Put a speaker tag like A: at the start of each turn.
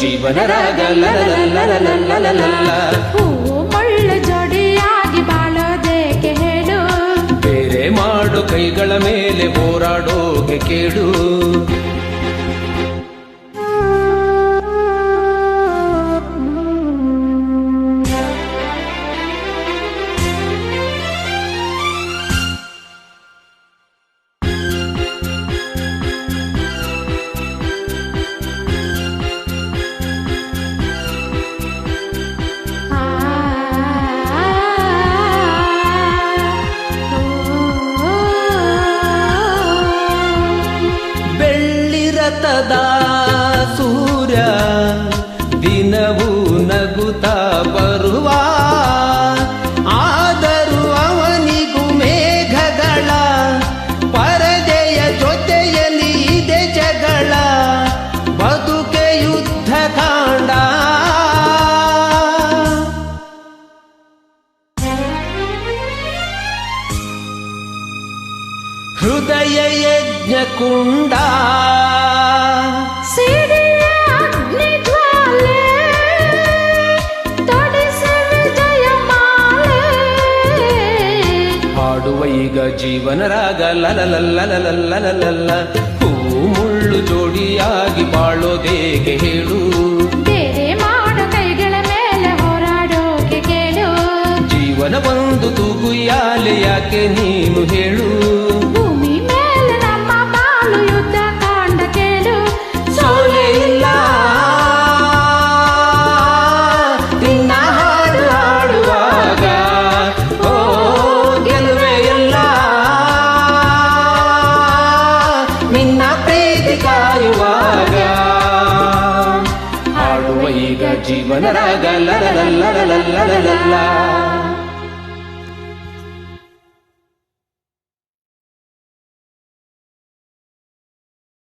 A: ಜೀವನ ರಾಗ ಮಳ್ಳ ಜೋಡಿಯಾಗಿ ಬಾಳೋದೇಕೆ ಹೇಳು? ಬೇರೆ ಮಾಡು ಕೈಗಳ ಮೇಲೆ
B: ಹೋರಾಡೋಗೆ ಕೇಳು.
A: ಯಜ್ಞಕುಂಡ.
B: ಹಾಡುವ ಈಗ ಜೀವನ ರಾಗ ಲಲಲಲ್ಲಲಲ್ಲಲಲ್ಲ ಹೂ ಮುಳ್ಳು ಜೋಡಿಯಾಗಿ ಬಾಳೋದೇಗೆ ಹೇಳು. ಜೀವನ ಬಂದು ತೂಗು ಯಾಕೆ ನೀನು ಹೇಳು. மலராக லலலல்ல